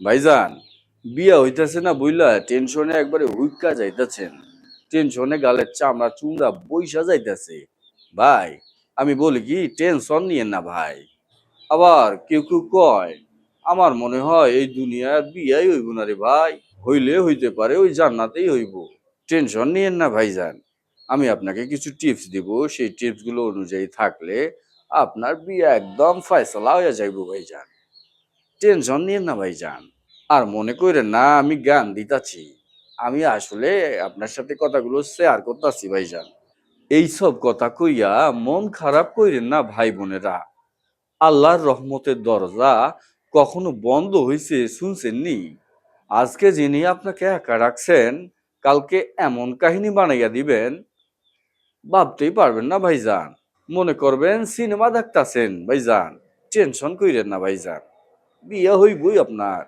ভাইজান, বিয়া হইতাছে না বুঝলা টেনশনে একবারে হুইকা যাইতাছেন। টেনশনে গালের চামড়া চুমড়া বইসা যাইতাছে। ভাই, আমি বলি কি, টেনশন নিয়েন না ভাই। আবার কেউ কেউ কয়, আমার মনে হয় এই দুনিয়ার বিয়াই হইব না রে ভাই। হইলে হইতে পারে ওই জান্নাতেই হইব। টেনশন নিয়েন না ভাইজান। আমি আপনাকে কিছু টিপস দিব। সেই টিপসগুলো অনুযায়ী থাকলে আপনার বিয়ে একদম ফয়সলা হয়ে যাইব ভাইজান। টেনশন নিয়ে না ভাইজান। আর মনে করেন না, আমি জ্ঞান দিতাছি। আমি আসলে আপনার সাথে কথাগুলো শেয়ার করতেছি ভাইজান। এইসব কথা কইয়া মন খারাপ কইরেন না ভাই বোনেরা। আল্লাহর রহমতের দরজা কখনো বন্ধ হয়েছে শুনছেননি আজকে যিনি আপনাকে একা রাখছেন, কালকে এমন কাহিনী বানাইয়া দিবেন। ভাবতেই পারবেন না ভাইজান। মনে করবেন সিনেমা দেখতাছেন ভাইজান। টেনশন কইরেন না ভাইজান। বিয়ে হইবই আপনার